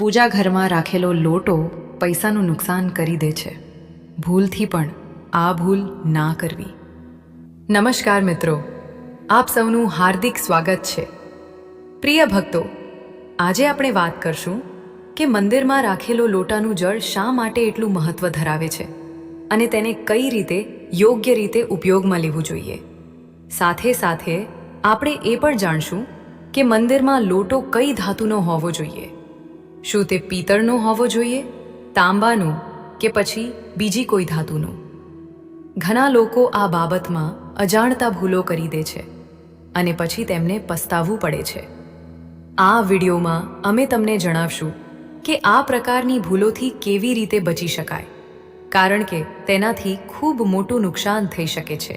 પૂજા ઘરમાં રાખેલો લોટો પૈસાનું નુકસાન કરી દે છે. ભૂલથી પણ આ ભૂલ ના કરવી. નમસ્કાર મિત્રો, આપ સૌનું હાર્દિક સ્વાગત છે. પ્રિય ભક્તો, આજે આપણે વાત કરશું કે મંદિરમાં રાખેલો લોટાનું જળ શા માટે એટલું મહત્વ ધરાવે છે અને તેને કઈ રીતે, યોગ્ય રીતે ઉપયોગમાં લેવું જોઈએ. સાથે સાથે, આપણે એ પણ જાણશું કે મંદિરમાં લોટો કઈ ધાતુનો હોવો જોઈએ. શું તે પિત્તળનો હોવો જોઈએ, તાંબાનો કે પછી બીજી કોઈ ધાતુનો? ઘણા લોકો આ બાબતમાં અજાણતા ભૂલો કરી દે છે અને પછી તેમને પસ્તાવવું પડે છે. આ વિડીયોમાં અમે તમને જણાવશું કે આ પ્રકારની ભૂલોથી કેવી રીતે બચી શકાય, કારણ કે તેનાથી ખૂબ મોટું નુકસાન થઈ શકે છે.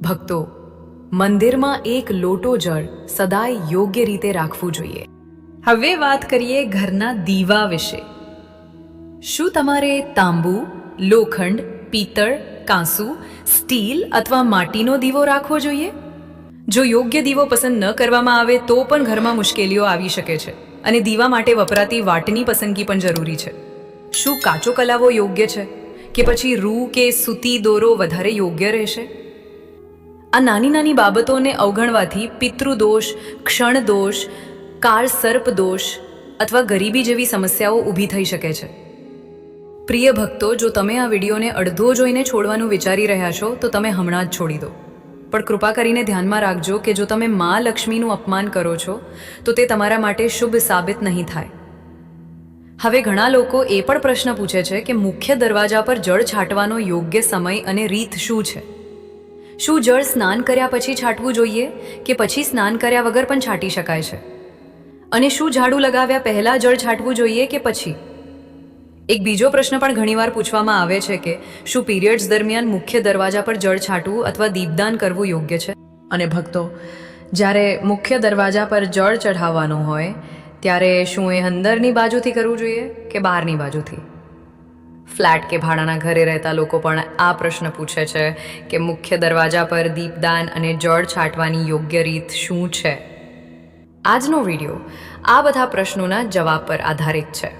ભક્તો, મંદિરમાં એક લોટો જળ સદાય યોગ્ય રીતે રાખવું જોઈએ. હવે વાત કરીએ ઘરના દીવા વિશે. શું તમારે તાંબુ, લોખંડ, પિત્તળ, કાંસુ, સ્ટીલ અથવા માટીનો દીવો રાખવો જોઈએ? જો યોગ્ય દીવો પસંદ ન કરવામાં આવે તો પણ ઘરમાં મુશ્કેલીઓ આવી શકે છે અને દીવા માટે વપરાતી વાટની પસંદગી પણ જરૂરી છે. શું કાચો કલાવો યોગ્ય છે? કે પછી રૂ કે સૂતી દોરો વધારે યોગ્ય રહેશે? આ નાની નાની બાબતોને અવગણવાથી પિતૃદોષ, ક્ષણદોષ કાળ સર્પ દોષ અથવા ગરીબી જેવી સમસ્યાઓ ઊભી થઈ શકે છે. પ્રિય ભક્તો, જો તમે આ વિડીયોને અડધો જોઈને છોડવાનું વિચારી રહ્યા છો, તો તમે હમણાં જ છોડી દો. પણ કૃપા કરીને ધ્યાનમાં રાખજો કે જો તમે મા લક્ષ્મીનું અપમાન કરો છો, તો તે તમારા માટે શુભ સાબિત નહીં થાય. હવે ઘણા લોકો એ પણ પ્રશ્ન પૂછે છે કે મુખ્ય દરવાજા પર જળ છાંટવાનો યોગ્ય સમય અને રીત શું છે? શું જળ સ્નાન કર્યા પછી છાંટવું જોઈએ કે પછી સ્નાન કર્યા વગર પણ છાંટી શકાય છે? અને શું ઝાડુ લગાવ્યા પહેલાં જળ છાંટવું જોઈએ કે પછી? એક બીજો પ્રશ્ન પણ ઘણીવાર પૂછવામાં આવે છે કે, શું પીરિયડ્સ દરમિયાન મુખ્ય દરવાજા પર જળ છાંટવું અથવા દીપદાન કરવું યોગ્ય છે? અને ભક્તો, જ્યારે મુખ્ય દરવાજા પર જળ ચઢાવવાનું હોય, ત્યારે શું એ અંદરની બાજુથી કરવું જોઈએ કે બહારની બાજુથી? ફ્લેટ કે ભાડાના ઘરે રહેતા લોકો પણ આ પ્રશ્ન પૂછે છે કે મુખ્ય દરવાજા પર દીપદાન અને જળ છાંટવાની યોગ્ય રીત શું છે? આજનો વીડિયો આ બધા પ્રશ્નોના જવાબ પર આધારિત છે.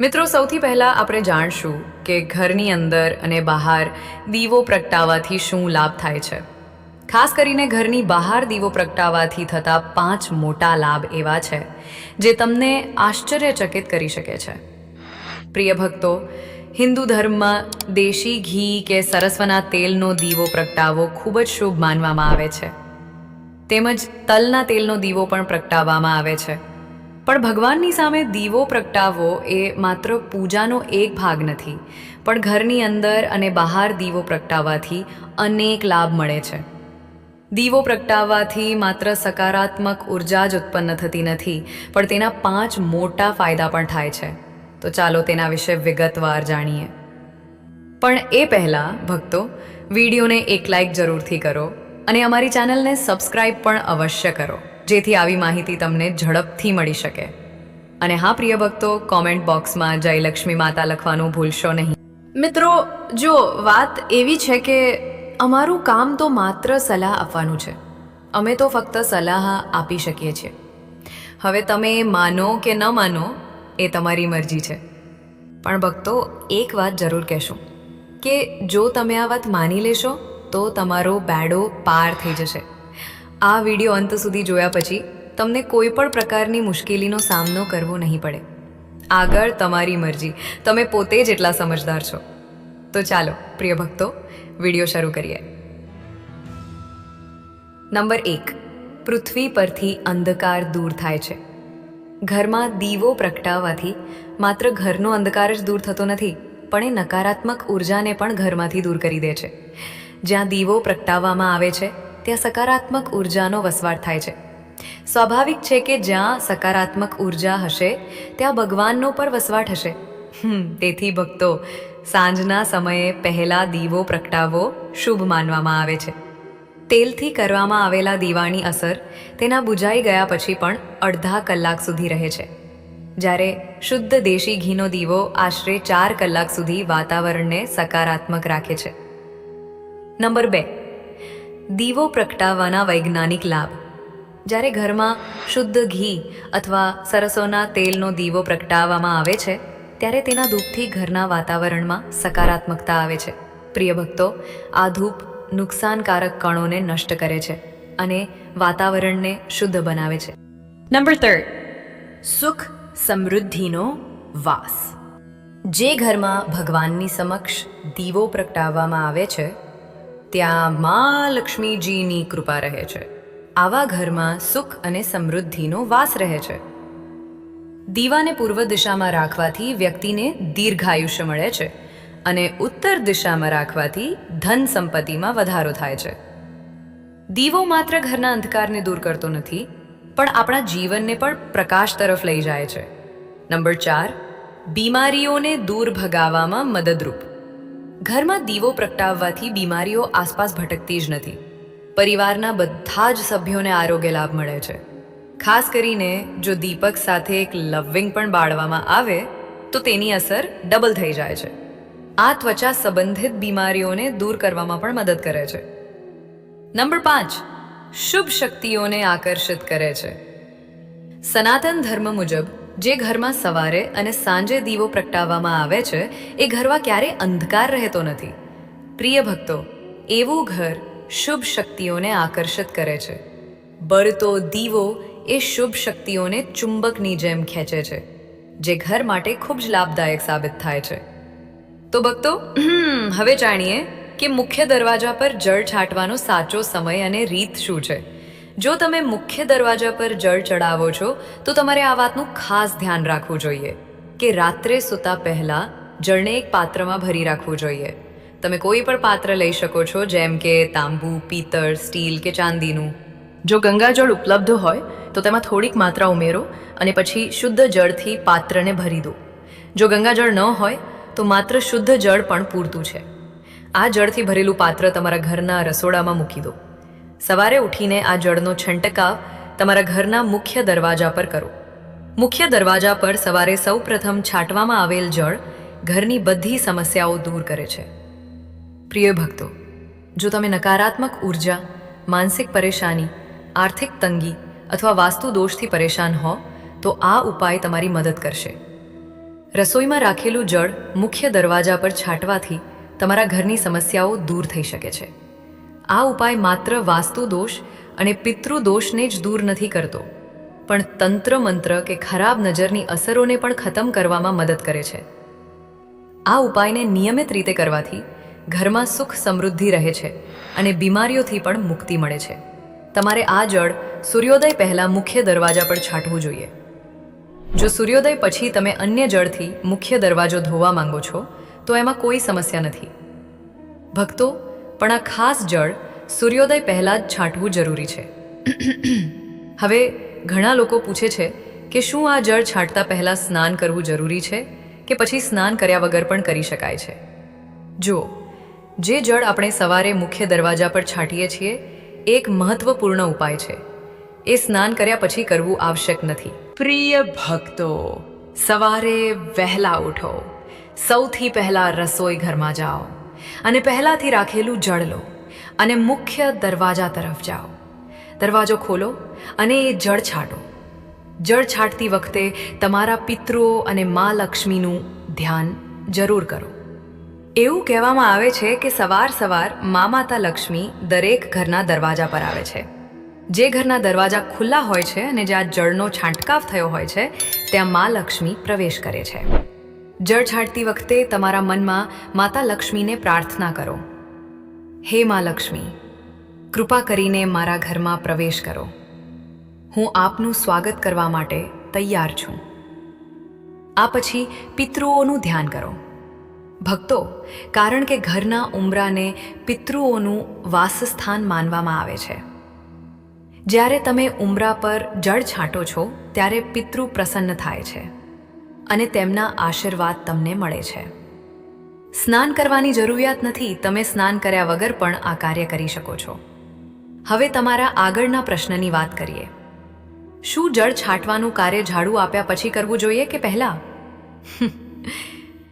મિત્રો, સૌથી પહેલાં આપણે જાણશું કે ઘરની અંદર અને બહાર દીવો પ્રગટાવવાથી શું લાભ થાય છે. ખાસ કરીને ઘરની બહાર દીવો પ્રગટાવવાથી થતા પાંચ મોટા લાભ એવા છે, જે તમને આશ્ચર્યચકિત કરી શકે છે. પ્રિય ભક્તો, હિન્દુ ધર્મમાં દેશી ઘી કે સરસ્વના તેલનો દીવો પ્રગટાવવો ખૂબ જ શુભ માનવામાં આવે છે. તેમજ તલના તેલનો દીવો પણ પ્રગટાવવામાં આવે છે. પણ ભગવાનની સામે દીવો પ્રગટાવવો એ માત્ર પૂજાનો એક ભાગ નથી, પણ ઘરની અંદર અને બહાર દીવો પ્રગટાવવાથી અનેક લાભ મળે છે. દીવો પ્રગટાવવાથી માત્ર સકારાત્મક ઊર્જા જ ઉત્પન્ન થતી નથી, પણ તેના પાંચ મોટા ફાયદા પણ થાય છે. તો ચાલો તેના વિશે વિગતવાર જાણીએ. પણ એ પહેલાં, ભક્તો, વિડીયોને એક લાઇક જરૂરથી કરો. અને અમારી ચેનલને સબસ્ક્રાઈબ પણ અવશ્ય કરો, જેથી આવી માહિતી તમને ઝડપથી મળી શકે. અને હા, પ્રિય ભક્તો કોમેન્ટ બોક્સમાં જય લક્ષ્મી માતા લખવાનું ભૂલશો નહીં. મિત્રો, જો વાત એવી છે કે અમારું કામ તો માત્ર સલાહ આપવાનું છે. અમે તો ફક્ત સલાહ આપી શકીએ છીએ. હવે તમે માનો કે ન માનો, એ તમારી મરજી છે. પણ ભક્તો, એક વાત જરૂર કહેશું કે જો તમે આ વાત માની લેશો તો તમારો બેડો પાર થઈ જશે. આ વીડિયો અંત સુધી જોયા પછી તમને કોઈ પણ પ્રકારની મુશ્કેલીનો સામનો કરવો નહીં પડે. આગળ તમારી મરજી. તમે પોતે જ એટલા સમજદાર છો. તો ચાલો, પ્રિય ભક્તો, વીડિયો શરૂ કરીએ. નંબર એક. પૃથ્વી પરથી અંધકાર દૂર થાય છે. ઘરમાં દીવો પ્રગટાવવાથી માત્ર ઘરનો અંધકાર જ દૂર થતો નથી, પણ એ નકારાત્મક ઉર્જાને પણ ઘરમાંથી દૂર કરી દે છે. જ્યાં દીવો પ્રગટાવવામાં આવે છે, ત્યાં સકારાત્મક ઉર્જાનો વસવાટ થાય છે. સ્વાભાવિક છે કે જ્યાં સકારાત્મક ઊર્જા હશે, ત્યાં ભગવાનનો પણ વસવાટ હશે. તેથી ભક્તો, સાંજના સમયે પહેલા દીવો પ્રગટાવવો શુભ માનવામાં આવે છે. તેલથી કરવામાં આવેલા દીવાની અસર તેના બુજાઈ ગયા પછી પણ અડધા કલાક સુધી રહે છે. જ્યારે શુદ્ધ દેશી ઘીનો દીવો આશરે ચાર કલાક સુધી વાતાવરણને સકારાત્મક રાખે છે. નંબર બે. દીવો પ્રગટાવવાના વૈજ્ઞાનિક લાભ. જ્યારે ઘરમાં શુદ્ધ ઘી અથવા સરસોના તેલનો દીવો પ્રગટાવવામાં આવે છે ત્યારે તેના ધૂપથી ઘરના વાતાવરણમાં સકારાત્મકતા આવે છે. પ્રિય ભક્તો આ ધૂપ નુકસાનકારક કણોને નષ્ટ કરે છે અને વાતાવરણને શુદ્ધ બનાવે છે. નંબર થર્ડ સુખ સમૃદ્ધિનો વાસ. જે ઘરમાં ભગવાનની સમક્ષ દીવો પ્રગટાવવામાં આવે છે ત્યાં મા લક્ષ્મીજીની કૃપા રહે છે. આવા ઘરમાં સુખ અને સમૃદ્ધિનો વાસ રહે છે. દીવાને પૂર્વ દિશામાં રાખવાથી વ્યક્તિને દીર્ઘાયુષ્ય મળે છે અને ઉત્તર દિશામાં રાખવાથી ધન સંપત્તિમાં વધારો થાય છે. દીવો માત્ર ઘરના અંધકારને દૂર કરતો નથી, પણ આપણા જીવનને પણ પ્રકાશ તરફ લઈ જાય છે. નંબર ચાર, બીમારીઓને દૂર ભગાવવામાં મદદરૂપ. ઘરમાં દીવો પ્રગટાવવાથી બીમારીઓ આસપાસ ભટકતી જ નથી. પરિવારના બધા જ સભ્યોને આરોગ્ય લાભ મળે છે. ખાસ કરીને જો દીપક સાથે એક લવિંગ પણ બાળવામાં આવે, તો તેની અસર ડબલ થઈ જાય છે. આ ત્વચા સંબંધિત બીમારીઓને દૂર કરવામાં પણ મદદ કરે છે. નંબર પાંચ, શુભ શક્તિઓને આકર્ષિત કરે છે. સનાતન ધર્મ મુજબ જે ઘરમાં સવારે અને સાંજે દીવો પ્રગટાવવામાં આવે છે, એ ઘરમાં ક્યારે અંધકાર રહેતો નથી. પ્રિય ભક્તો, એવું ઘર શુભ શક્તિઓને આકર્ષિત કરે છે. બળતો દીવો એ શુભ શક્તિઓને ચુંબકની જેમ ખેંચે છે, જે ઘર માટે ખૂબ જ લાભદાયક સાબિત થાય છે. તો ભક્તો હવે જાણીએ કે મુખ્ય દરવાજા પર જળ છાંટવાનો સાચો સમય અને રીત શું છે. જો તમે મુખ્ય દરવાજા પર જળ ચડાવો છો, તો તમારે આ વાતનું ખાસ ધ્યાન રાખવું જોઈએ કે રાત્રે સૂતા પહેલા જળને એક પાત્રમાં ભરી રાખવું જોઈએ. તમે કોઈ પણ પાત્ર લઈ શકો છો, જેમ કે તાંબુ, પિત્તળ, સ્ટીલ કે ચાંદીનું. જો ગંગાજળ ઉપલબ્ધ હોય, તો તેમાં થોડીક માત્રા ઉમેરો અને પછી શુદ્ધ જળથી પાત્રને ભરી દો. જો ગંગાજળ ન હોય, તો માત્ર શુદ્ધ જળ પણ પૂરતું છે. આ જળથી ભરેલું પાત્ર તમારા ઘરના રસોડામાં મૂકી દો. સવારે ઉઠીને આ જળનો છંટકાવ તમારા ઘરના મુખ્ય દરવાજા પર કરો. મુખ્ય દરવાજા પર સવારે સૌ પ્રથમ છાંટવામાં આવેલ જળ ઘરની બધી સમસ્યાઓ દૂર કરે છે. પ્રિય ભક્તો, જો તમે નકારાત્મક ઊર્જા, માનસિક પરેશાની, આર્થિક તંગી અથવા વાસ્તુ દોષથી પરેશાન હો, તો આ ઉપાય તમારી મદદ કરશે. રસોઈમાં રાખેલું જળ મુખ્ય દરવાજા પર છાંટવાથી તમારા ઘરની સમસ્યાઓ દૂર થઈ શકે છે. આ ઉપાય માત્ર વાસ્તુ દોષ અને પિતૃદોષને જ દૂર નથી કરતો, પણ તંત્ર મંત્ર કે ખરાબ નજરની અસરોને પણ ખતમ કરવામાં મદદ કરે છે. આ ઉપાયને નિયમિત રીતે કરવાથી ઘરમાં સુખ સમૃદ્ધિ રહે છે અને બીમારીઓથી પણ મુક્તિ મળે છે. તમારે આ જળ સૂર્યોદય પહેલાં મુખ્ય દરવાજા પર છાંટવું જોઈએ. જો સૂર્યોદય પછી તમે અન્ય જળથી મુખ્ય દરવાજો ધોવા માંગો છો, તો એમાં કોઈ સમસ્યા નથી. ભક્તો પણ આ ખાસ જળ સૂર્યોદય પહેલાં જ છાંટવું જરૂરી છે. હવે ઘણા લોકો પૂછે છે કે શું આ જળ છાંટતા પહેલાં સ્નાન કરવું જરૂરી છે કે પછી સ્નાન કર્યા વગર પણ કરી શકાય છે? જુઓ, જે જળ આપણે સવારે મુખ્ય દરવાજા પર છાંટીએ છીએ, એક મહત્વપૂર્ણ ઉપાય છે. એ સ્નાન કર્યા પછી કરવું આવશ્યક નથી. પ્રિય ભક્તો, સવારે વહેલા ઉઠો. સૌથી પહેલા રસોઈ ઘરમાં જાઓ. અને પહેલાંથી રાખેલું જળ લો અને મુખ્ય દરવાજા તરફ જાઓ. દરવાજો ખોલો અને એ જળ છાંટો. જળ છાંટતી વખતે તમારા પિતૃઓ અને મા લક્ષ્મીનું ધ્યાન જરૂર કરો. એવું કહેવામાં આવે છે કે સવાર સવાર મા માતા લક્ષ્મી દરેક ઘરના દરવાજા પર આવે છે. જે ઘરના દરવાજા ખુલ્લા હોય છે અને જ્યાં જળનો છાંટકાવ થયો હોય છે, ત્યાં મા લક્ષ્મી પ્રવેશ કરે છે. જળ છાંટતી વખતે તમારા મનમાં માતા લક્ષ્મીને પ્રાર્થના કરો. હે મા લક્ષ્મી, કૃપા કરીને મારા ઘરમાં પ્રવેશ કરો. હું આપનું સ્વાગત કરવા માટે તૈયાર છું. આ પછી પિતૃઓનું ધ્યાન કરો. ભક્તો, કારણ કે ઘરના ઉંબરાને પિતૃઓનું વાસસ્થાન માનવામાં આવે છે. જ્યારે તમે ઉંબરા પર જળ છાંટો છો, ત્યારે પિતૃ પ્રસન્ન થાય છે. અને તેમના આશીર્વાદ તમને મળે છે. સ્નાન કરવાની જરૂરિયાત નથી, તમે સ્નાન કર્યા વગર પણ આ કાર્ય કરી શકો છો. હવે તમારા આગળના પ્રશ્નની વાત કરીએ. શું જળ છાંટવાનું કાર્ય ઝાડુ આપ્યા પછી કરવું જોઈએ કે પહેલાં?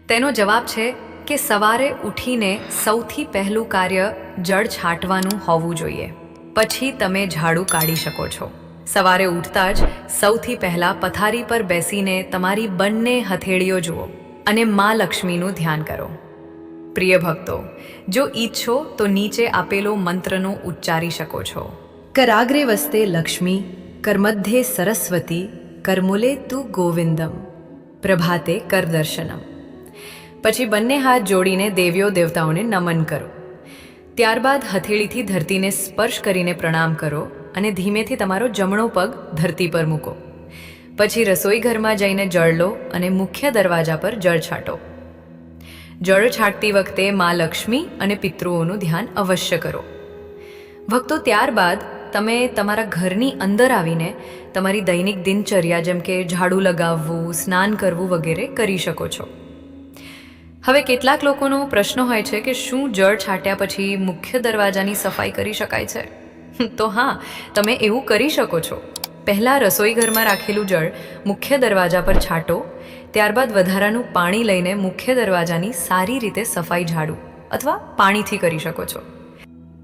તેનો જવાબ છે કે સવારે ઉઠીને સૌથી પહેલું કાર્ય જળ છાંટવાનું હોવું જોઈએ. પછી તમે ઝાડુ કાઢી શકો છો. સવારે ઉઠતા જ સૌથી પહેલાં પથારી પર બેસીને તમારી બંને હથેળીઓ જુઓ અને મા લક્ષ્મીનું ધ્યાન કરો. પ્રિય ભક્તો, જો ઈચ્છો તો નીચે આપેલો મંત્રનો ઉચ્ચારી શકો છો. કરાગ્રે વસ્તે લક્ષ્મી, કરમધ્યે સરસ્વતી, કરમૂલે તું ગોવિંદમ, પ્રભાતે કરદર્શનમ પછી બંને હાથ જોડીને દેવીઓ દેવતાઓને નમન કરો. ત્યારબાદ હથેળીથી ધરતીને સ્પર્શ કરીને પ્રણામ કરો અને ધીમેથી તમારો જમણો પગ ધરતી પર મૂકો. પછી રસોઈ ઘરમાં જઈને જળ લો અને મુખ્ય દરવાજા પર જળ છાંટો. જળ છાંટતી વખતે મા લક્ષ્મી અને પિતૃઓનું ધ્યાન અવશ્ય કરો. ભક્તો ત્યારબાદ તમે તમારા ઘરની અંદર આવીને તમારી દૈનિક દિનચર્યા જેમ કે ઝાડુ લગાવવું, સ્નાન કરવું વગેરે કરી શકો છો. હવે કેટલાક લોકોનો પ્રશ્ન હોય છે કે શું જળ છાંટ્યા પછી મુખ્ય દરવાજાની સફાઈ કરી શકાય છે? તો હા, તમે એવું કરી શકો છો. પહેલાં રસોઈ ઘરમાં રાખેલું જળ મુખ્ય દરવાજા પર છાંટો, ત્યારબાદ વધારાનું પાણી લઈને મુખ્ય દરવાજાની સારી રીતે સફાઈ ઝાડુ અથવા પાણીથી કરી શકો છો.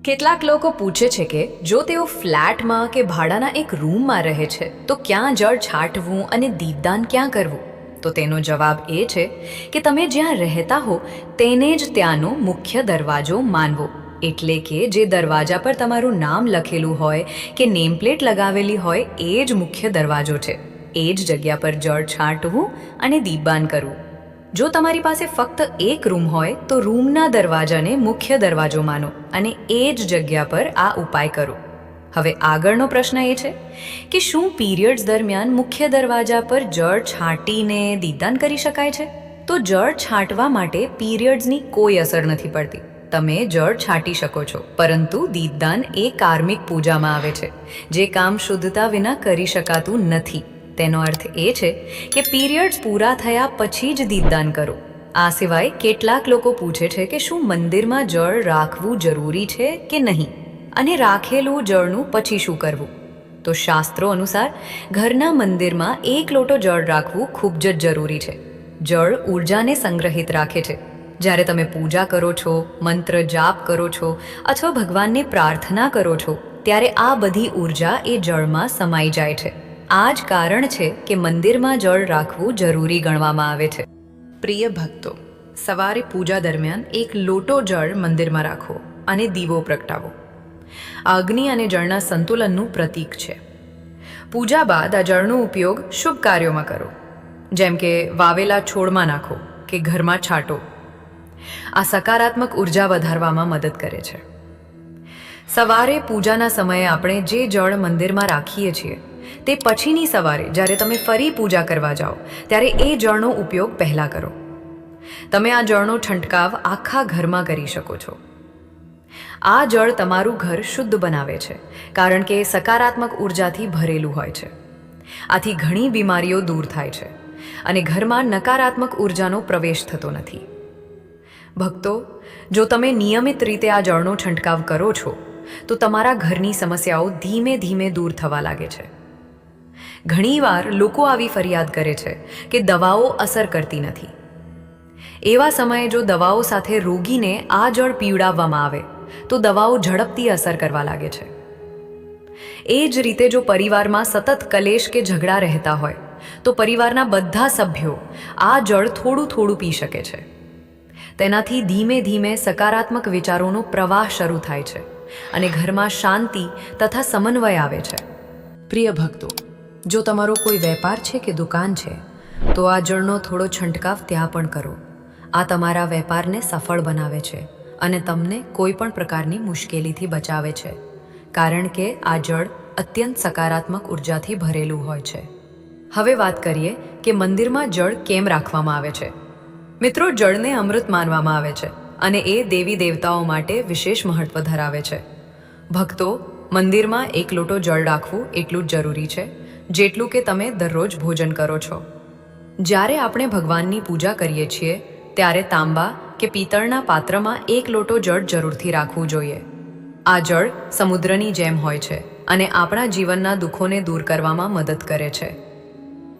કેટલાક લોકો પૂછે છે કે, જો તેઓ ફ્લેટમાં કે ભાડાના એક રૂમમાં રહે છે, તો ક્યાં જળ છાંટવું અને દીપદાન ક્યાં કરવું? તો તેનો જવાબ એ છે કે તમે જ્યાં રહેતા હો, તેને જ ત્યાંનો મુખ્ય દરવાજો માનવો. એટલે કે જે દરવાજા પર તમારું નામ લખેલું હોય કે નેમપ્લેટ લગાવેલી હોય, એ જ મુખ્ય દરવાજો છે. એ જ જગ્યા પર જળ છાંટવું અને દીપદાન કરવું. જો તમારી પાસે ફક્ત એક રૂમ હોય, તો રૂમના દરવાજાને મુખ્ય દરવાજો માનો અને એ જ જગ્યા પર આ ઉપાય કરો. હવે આગળનો પ્રશ્ન એ છે કે શું પીરિયડ્સ દરમિયાન મુખ્ય દરવાજા પર જળ છાંટીને દીદાન કરી શકાય છે? તો જળ છાંટવા માટે પીરિયડ્સની કોઈ અસર નથી પડતી. તમે જળ છાંટી શકો છો. પરંતુ દીપદાન એ કાર્મિક પૂજામાં આવે છે. જે કામ શુદ્ધતા વિના કરી શકાતું નથી. તેનો અર્થ એ છે કે પીરિયડ્સ પૂરા થયા પછી જ દીપદાન કરો. આ સિવાય કેટલાક લોકો પૂછે છે કે શું મંદિરમાં જળ રાખવું જરૂરી છે કે નહીં? અને રાખેલું જળનું પછી શું કરવું? તો શાસ્ત્રો અનુસાર ઘરના મંદિરમાં એક લોટો જળ રાખવું ખૂબ જ જરૂરી છે. જળ ઉર્જાને સંગ્રહિત રાખે છે. જ્યારે તમે પૂજા કરો છો, મંત્ર જાપ કરો છો અથવા ભગવાનને પ્રાર્થના કરો છો, ત્યારે આ બધી ઊર્જા એ જળમાં સમાઈ જાય છે. આ જ કારણ છે કે મંદિરમાં જળ રાખવું જરૂરી ગણવામાં આવે છે. પ્રિય ભક્તો, સવારે પૂજા દરમિયાન એક લોટો જળ મંદિરમાં રાખો અને દીવો પ્રગટાવો. આ અગ્નિ અને જળના સંતુલનનું પ્રતીક છે. પૂજા બાદ આ જળનો ઉપયોગ શુભ કાર્યોમાં કરો. જેમ કે વાવેલા છોડમાં નાખો કે ઘરમાં છાંટો. આ સકારાત્મક ઊર્જા વધારવામાં મદદ કરે છે. સવારે પૂજાના સમયે આપણે જે જળ મંદિરમાં રાખીએ છીએ, તે પછીની સવારે જ્યારે તમે ફરી પૂજા કરવા જાઓ, ત્યારે એ જળનો ઉપયોગ પહેલાં કરો. તમે આ જળનો છંટકાવ આખા ઘરમાં કરી શકો છો. આ જળ તમારું ઘર શુદ્ધ બનાવે છે, કારણ કે સકારાત્મક ઉર્જાથી ભરેલું હોય છે. આથી ઘણી બીમારીઓ દૂર થાય છે અને ઘરમાં નકારાત્મક ઉર્જાનો પ્રવેશ થતો નથી. ભક્તો, જો તમે નિયમિત રીતે આ જળનો છંટકાવ કરો છો, તો તમારા ઘરની સમસ્યાઓ ધીમે ધીમે દૂર થવા લાગે છે. ઘણીવાર લોકો આવી ફરિયાદ કરે છે કે દવાઓ અસર કરતી નથી. એવા સમયે જો દવાઓ સાથે રોગીને આ જળ પીવડાવવામાં આવે, તો દવાઓ ઝડપથી અસર કરવા લાગે છે. એ જ રીતે જો પરિવારમાં સતત કલેશ કે ઝઘડા રહેતા હોય, તો પરિવારના બધા સભ્યો આ જળ થોડું થોડું પી શકે છે. તેનાથી ધીમે ધીમે સકારાત્મક વિચારોનો પ્રવાહ શરૂ થાય છે અને ઘરમાં શાંતિ તથા સમન્વય આવે છે. પ્રિય ભક્તો, જો તમારો કોઈ વેપાર છે કે દુકાન છે, તો આ જળનો થોડો છંટકાવ ત્યાં પણ કરો. આ તમારા વેપારને સફળ બનાવે છે અને તમને કોઈ પણ પ્રકારની મુશ્કેલીથી બચાવે છે, કારણ કે આ જળ અત્યંત સકારાત્મક ઉર્જાથી ભરેલું હોય છે. હવે વાત કરીએ કે મંદિરમાં જળ કેમ રાખવામાં આવે છે. મિત્રો, જળને અમૃત માનવામાં આવે છે અને એ દેવી દેવતાઓ માટે વિશેષ મહત્વ ધરાવે છે. ભક્તો, મંદિરમાં એક લોટો જળ રાખવું એટલું જ જરૂરી છે, જેટલું કે તમે દરરોજ ભોજન કરો છો. જ્યારે આપણે ભગવાનની પૂજા કરીએ છીએ, ત્યારે તાંબા કે પિત્તળના પાત્રમાં એક લોટો જળ જરૂરથી રાખવું જોઈએ. આ જળ સમુદ્રની જેમ હોય છે અને આપણા જીવનના દુઃખોને દૂર કરવામાં મદદ કરે છે.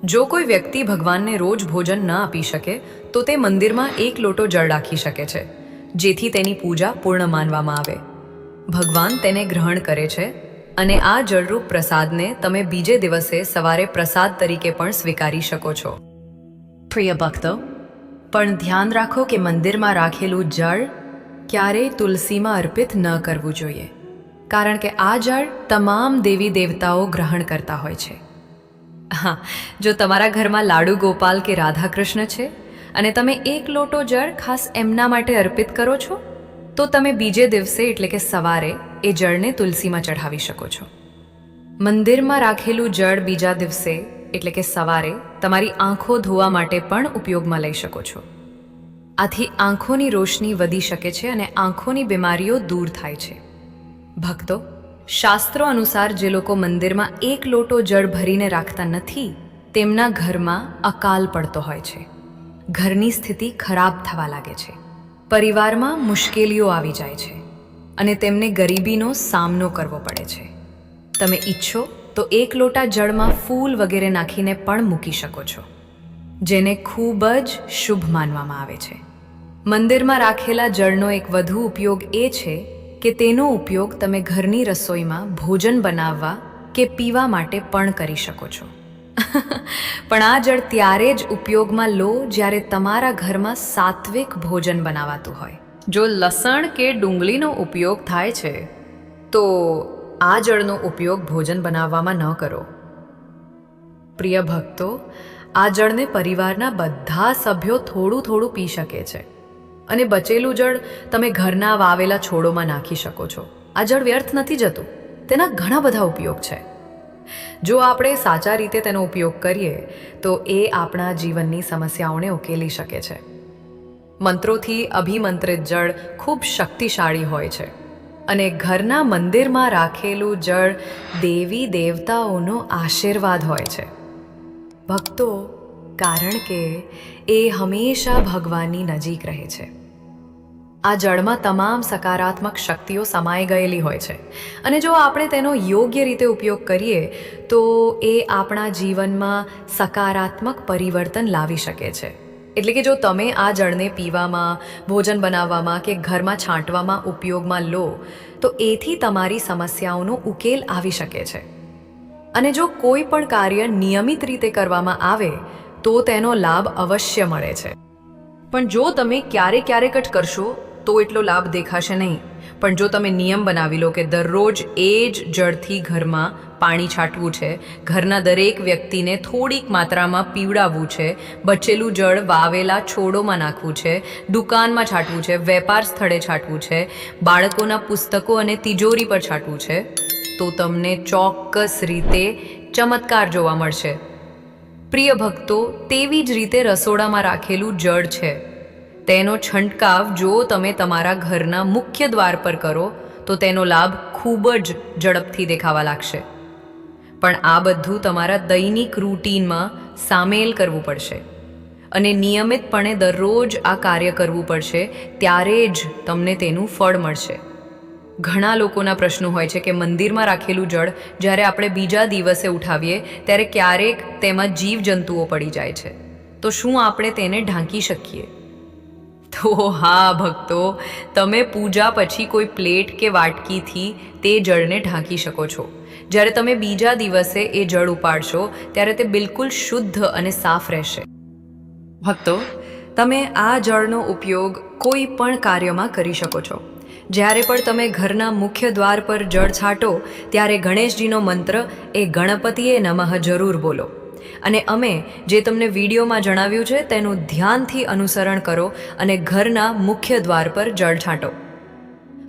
જો કોઈ વ્યક્તિ ભગવાનને રોજ ભોજન ન આપી શકે તો તે મંદિરમાં એક લોટો જળ રાખી શકે છે, જેથી તેની પૂજા પૂર્ણ માનવામાં આવે. ભગવાન તેને ગ્રહણ કરે છે અને આ જળરૂપ પ્રસાદને તમે બીજે દિવસે સવારે પ્રસાદ તરીકે પણ સ્વીકારી શકો છો. પ્રિય ભક્તો, પણ ધ્યાન રાખો કે મંદિરમાં રાખેલું જળ ક્યારેય તુલસીમાં અર્પિત ન કરવું જોઈએ, કારણ કે આ જળ તમામ દેવી દેવતાઓ ગ્રહણ કરતા હોય છે. હા, જો તમારા ઘરમાં લાડુ ગોપાલ કે રાધાકૃષ્ણ છે અને તમે એક લોટો જળ ખાસ એમના માટે અર્પિત કરો છો? તો તમે બીજે દિવસે, એટલે કે સવારે, એ જળને તુલસીમાં ચઢાવી શકો છો. મંદિરમાં રાખેલું જળ બીજા દિવસે, એટલે કે સવારે, તમારી આંખો ધોવા માટે પણ ઉપયોગમાં લઈ શકો છો. આથી આંખોની રોશની વધી શકે છે અને આંખોની બીમારીઓ દૂર થાય છે. ભક્તો, શાસ્ત્રો અનુસાર જે લોકો મંદિરમાં એક લોટો જળ ભરીને રાખતા નથી, તેમના ઘરમાં અકાલ પડતો હોય છે. ઘરની સ્થિતિ ખરાબ થવા લાગે છે. પરિવારમાં મુશ્કેલીઓ આવી જાય છે અને તેમને ગરીબીનો સામનો કરવો પડે છે. તમે ઈચ્છો તો એક લોટા જળમાં ફૂલ વગેરે નાખીને પણ મૂકી શકો છો, જેને ખૂબ જ શુભ માનવામાં આવે છે. મંદિરમાં રાખેલા જળનો એક વધુ ઉપયોગ એ છે કે તેનો ઉપયોગ તમે ઘરની રસોઈમાં ભોજન બનાવવા કે પીવા માટે પણ કરી શકો છો. પણ આ જળ ત્યારે જ ઉપયોગમાં લો જ્યારે તમારા ઘરમાં સાત્વિક ભોજન બનાવાતું હોય. જો લસણ કે ડુંગળીનો ઉપયોગ થાય છે, તો આ જળનો ઉપયોગ ભોજન બનાવવામાં ન કરો. પ્રિય ભક્તો, આ જળને પરિવારના બધા સભ્યો થોડું થોડું પી શકે છે. અને બચેલું જળ તમે ઘરના વાવેલા છોડોમાં નાખી શકો છો. આ જળ વ્યર્થ નથી જતું. તેના ઘણા બધા ઉપયોગ છે. જો આપણે સાચા રીતે તેનો ઉપયોગ કરીએ, તો એ આપણા જીવનની સમસ્યાઓને ઉકેલી શકે છે. મંત્રોથી અભિમંત્રિત જળ ખૂબ શક્તિશાળી હોય છે અને ઘરના મંદિરમાં રાખેલું જળ દેવી દેવતાઓનો આશીર્વાદ હોય છે. ભક્તો, કારણ કે એ હંમેશા ભગવાનની નજીક રહે છે. આ જળમાં તમામ સકારાત્મક શક્તિઓ સમાઈ ગયેલી હોય છે. અને જો આપણે તેનો યોગ્ય રીતે ઉપયોગ કરીએ, તો એ આપણા જીવનમાં સકારાત્મક પરિવર્તન લાવી શકે છે. એટલે કે જો તમે આ જળને પીવામાં, ભોજન બનાવવામાં કે ઘરમાં છાંટવામાં ઉપયોગમાં લો, તો એથી તમારી સમસ્યાઓનો ઉકેલ આવી શકે છે. અને જો કોઈ પણ કાર્ય નિયમિત રીતે કરવામાં આવે, તો તેનો લાભ અવશ્ય મળે છે. પણ જો તમે ક્યારેક ક્યારેક જ કરશો તો એટલો લાભ દેખાશે નહીં. પણ જો તમે નિયમ બનાવી લો કે દરરોજ એ જ જળથી ઘરમાં પાણી છાંટવું છે, ઘરના દરેક વ્યક્તિને થોડીક માત્રામાં પીવડાવવું છે, બચેલું જળ વાવેલા છોડોમાં નાખવું છે, દુકાનમાં છાંટવું છે, વેપાર સ્થળે છાંટવું છે, બાળકોના પુસ્તકો અને તિજોરી પર છાંટવું છે, તો તમને ચોક્કસ રીતે ચમત્કાર જોવા મળશે. પ્રિય ભક્તો, તેવી જ રીતે રસોડામાં રાખેલું જળ છે. તેનો છંટકાવ જો તમે તમારા ઘરના મુખ્ય દ્વાર પર કરો, તો તેનો લાભ ખૂબ જ ઝડપથી દેખાવા લાગશે. પણ આ બધું તમારા દૈનિક રૂટીનમાં સામેલ કરવું પડશે અને નિયમિતપણે દરરોજ આ કાર્ય કરવું પડશે, ત્યારે જ તમને તેનું ફળ મળશે. ઘણા લોકોના પ્રશ્નો હોય છે કે મંદિરમાં રાખેલું જળ જ્યારે આપણે બીજા દિવસે ઉઠાવીએ, ત્યારે ક્યારેક તેમાં જીવજંતુઓ પડી જાય છે. તો શું આપણે તેને ઢાંકી શકીએ? તો હા ભક્તો, તમે પૂજા પછી કોઈ પ્લેટ કે વાટકીથી તે જળને ઢાંકી શકો છો. જ્યારે તમે બીજા દિવસે એ જળ ઉપાડશો, ત્યારે તે બિલકુલ શુદ્ધ અને સાફ રહેશે. ભક્તો, તમે આ જળનો ઉપયોગ કોઈ પણ કાર્યમાં કરી શકો છો. જ્યારે પણ તમે ઘરના મુખ્ય દ્વાર પર જળ છાંટો, ત્યારે ગણેશજીનો મંત્ર એ ગણપતિએ નમઃ જરૂર બોલો. અને અમે જે તમને વિડીયોમાં જણાવ્યું છે તેનું ધ્યાનથી અનુસરણ કરો અને ઘરના મુખ્ય દ્વાર પર જળ છાંટો.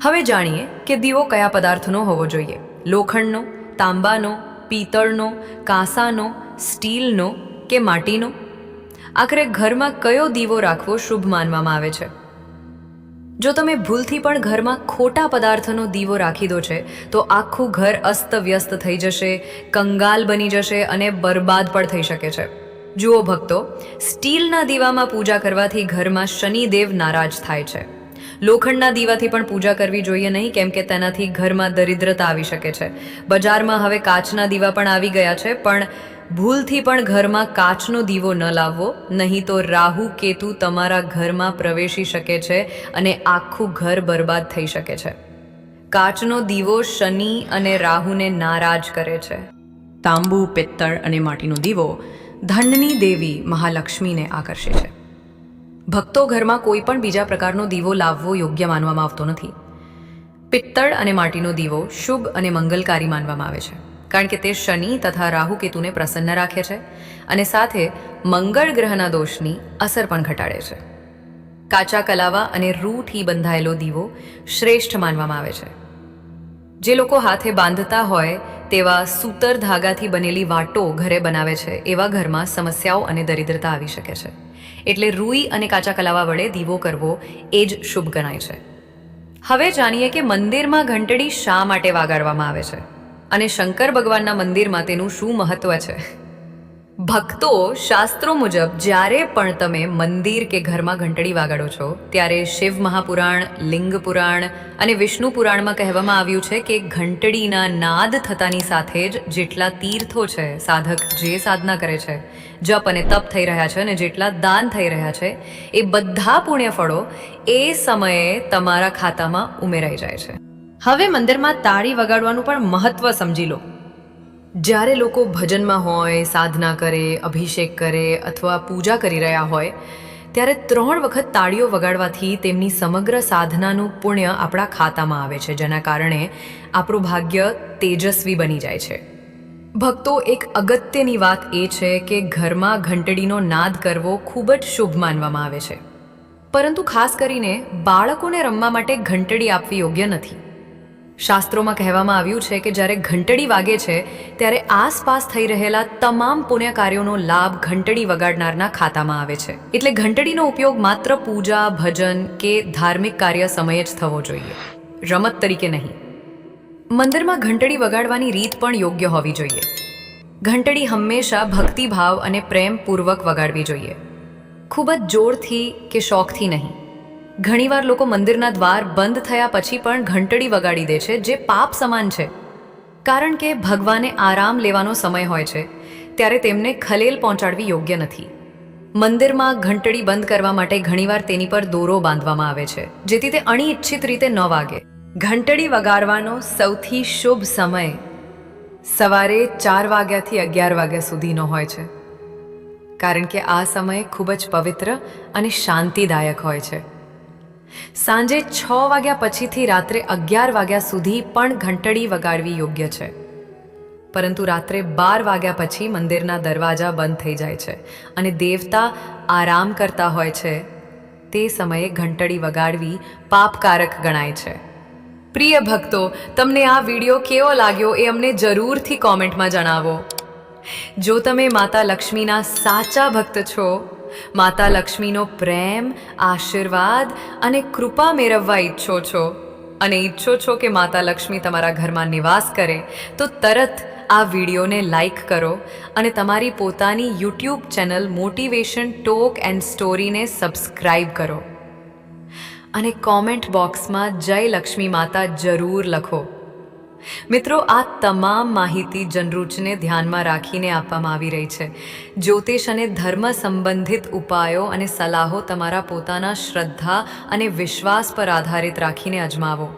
હવે જાણીએ કે દીવો કયા પદાર્થનો હોવો જોઈએ. લોખંડનો, તાંબાનો, પિત્તળનો, કાંસાનો, સ્ટીલનો કે માટીનો? આખરે ઘરમાં કયો દીવો રાખવો શુભ માનવામાં આવે છે? જો તમે ભૂલથી પણ ઘરમાં ખોટા પદાર્થનો દીવો રાખી દો છે, તો આખું ઘર અસ્તવ્યસ્ત થઈ જશે, કંગાલ બની જશે અને બરબાદ પણ થઈ શકે છે. જુઓ ભક્તો, સ્ટીલના દીવામાં પૂજા કરવાથી ઘરમાં શનિદેવ નારાજ થાય છે. લોખંડના દીવાથી પણ પૂજા કરવી જોઈએ નહીં, કેમ કે તેનાથી ઘરમાં દરિદ્રતા આવી શકે છે. બજારમાં હવે કાચના દીવા પણ આવી ગયા છે, પણ ભૂલથી પણ ઘરમાં કાચનો દીવો ન લાવવો, નહીં તો રાહુ કેતુ તમારા ઘરમાં પ્રવેશી શકે છે અને આખું ઘર બરબાદ થઈ શકે છે. કાચનો દીવો શનિ અને રાહુને નારાજ કરે છે. તાંબુ, પિત્તળ અને માટીનો દીવો ધનની દેવી મહાલક્ષ્મીને આકર્ષે છે. ભક્તો ઘરમાં કોઈ પણ બીજા પ્રકારનો દીવો લાવવો યોગ્ય માનવામાં આવતો નથી. પિત્તળ અને માટીનો દીવો શુભ અને મંગલકારી માનવામાં આવે છે. કારણ કે તે શનિ તથા રાહુ કેતુને પ્રસન્ન રાખે છે અને સાથે મંગળ ગ્રહના દોષની અસર પણ ઘટાડે છે. કાચા કલાવા અને રૂથી બંધાયેલો દીવો શ્રેષ્ઠ માનવામાં આવે છે. જે લોકો હાથે બાંધતા હોય તેવા સૂતર ધાગાથી બનેલી વાટો ઘરે બનાવે છે એવા ઘરમાં સમસ્યાઓ અને દરિદ્રતા આવી શકે છે. એટલે રૂઈ અને કાચા કલાવા વડે દીવો કરવો એ જ શુભ ગણાય છે. હવે જાણીએ કે મંદિરમાં ઘંટડી શા માટે વાગાડવામાં આવે છે. અને શંકર ભગવાનના મંદિરમાં તેનું શું મહત્વ છે? ભક્તો શાસ્ત્રો મુજબ જ્યારે પણ તમે મંદિર કે ઘરમાં ઘંટડી વાગાડો છો, ત્યારે શિવ મહાપુરાણ, લિંગ પુરાણ અને વિષ્ણુ પુરાણમાં કહેવામાં આવ્યું છે કે ઘંટડીના નાદ થતાની સાથે જ જેટલા તીર્થો છે, સાધક જે સાધના કરે છે, જપ અને તપ થઈ રહ્યા છે અને જેટલા દાન થઈ રહ્યા છે, એ બધા પુણ્ય ફળો એ સમયે તમારા ખાતામાં ઉમેરાઈ જાય છે. હવે મંદિરમાં તાળી વગાડવાનું પણ મહત્વ સમજી લો. જ્યારે લોકો ભજનમાં હોય, સાધના કરે, અભિષેક કરે અથવા પૂજા કરી રહ્યા હોય, ત્યારે ત્રણ વખત તાળીઓ વગાડવાથી તેમની સમગ્ર સાધનાનું પુણ્ય આપણા ખાતામાં આવે છે, જેના કારણે આપણું ભાગ્ય તેજસ્વી બની જાય છે. ભક્તો એક અગત્યની વાત એ છે કે ઘરમાં ઘંટડીનો નાદ કરવો ખૂબ જ શુભ માનવામાં આવે છે. પરંતુ ખાસ કરીને બાળકોને રમવા માટે ઘંટડી આપવી યોગ્ય નથી. શાસ્ત્રોમાં કહેવામાં આવ્યું છે કે જ્યારે ઘંટડી વાગે છે, ત્યારે આસપાસ થઈ રહેલા તમામ પુણ્ય કાર્યોનો લાભ ઘંટડી વગાડનારના ખાતામાં આવે છે. એટલે ઘંટડીનો ઉપયોગ માત્ર પૂજા, ભજન કે ધાર્મિક કાર્ય સમયે જ થવો જોઈએ. રમત તરીકે નહીં. મંદિરમાં ઘંટડી વગાડવાની રીત પણ યોગ્ય હોવી જોઈએ. ઘંટડી હંમેશા ભક્તિભાવ અને પ્રેમપૂર્વક વગાડવી જોઈએ. ખૂબ જ જોરથી કે શોખથી નહીં. ઘણીવાર લોકો મંદિરના દ્વાર બંધ થયા પછી પણ ઘંટડી વગાડી દે છે, જે પાપ સમાન છે. કારણ કે ભગવાને આરામ લેવાનો સમય હોય છે, ત્યારે તેમને ખલેલ પહોંચાડવી યોગ્ય નથી. મંદિરમાં ઘંટડી બંધ કરવા માટે ઘણીવાર તેની પર દોરો બાંધવામાં આવે છે, જેથી તે અણિચ્છિત રીતે ન વાગે. ઘંટડી વગાડવાનો સૌથી શુભ સમય સવારે ચાર વાગ્યાથી અગિયાર વાગ્યા સુધીનો હોય છે. કારણ કે આ સમય ખૂબ જ પવિત્ર અને શાંતિદાયક હોય છે. સાંજે છ વાગ્યા પછીથી રાત્રે અગિયાર વાગ્યા સુધી પણ ઘંટડી વગાડવી યોગ્ય છે. પરંતુ રાત્રે બાર વાગ્યા પછી મંદિરના દરવાજા બંધ થઈ જાય છે અને દેવતા આરામ કરતા હોય છે. તે સમયે ઘંટડી વગાડવી પાપકારક ગણાય છે. પ્રિય ભક્તો, તમને આ વીડિયો કેવો લાગ્યો એ અમને જરૂરથી કોમેન્ટમાં જણાવો. જો તમે માતા લક્ષ્મીના સાચા ભક્ત છો માતા લક્ષ્મીનો પ્રેમ, આશીર્વાદ અને કૃપા મેળવવા ઈચ્છો છો. અને ઈચ્છો છો કે માતા લક્ષ્મી તમારા ઘરમાં નિવાસ કરે, તો તરત આ વિડીયોને લાઈક કરો અને તમારી પોતાની YouTube channel motivation talk and સ્ટોરીને subscribe કરો. અને કોમેન્ટ બોક્સમાં જય લક્ષ્મી માતા જરૂર લખો. મિત્રો, આ તમામ માહિતી જનરૂચને ધ્યાનમાં રાખીને આપવામાં આવી રહી છે. જ્યોતિષ અને ધર્મ સંબંધિત ઉપાયો અને સલાહો તમારા પોતાના શ્રદ્ધા અને વિશ્વાસ પર આધારિત રાખીને અજમાવો.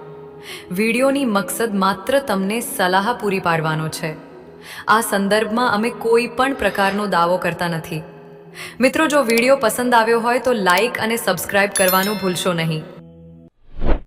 વિડીયોની મકસદ માત્ર તમને સલાહ પૂરી પાડવાનો છે. આ સંદર્ભમાં અમે કોઈ પણ પ્રકારનો દાવો કરતા નથી. મિત્રો, જો વીડિયો પસંદ આવ્યો હોય તો લાઇક અને સબસ્ક્રાઇબ કરવાનું ભૂલશો નહીં.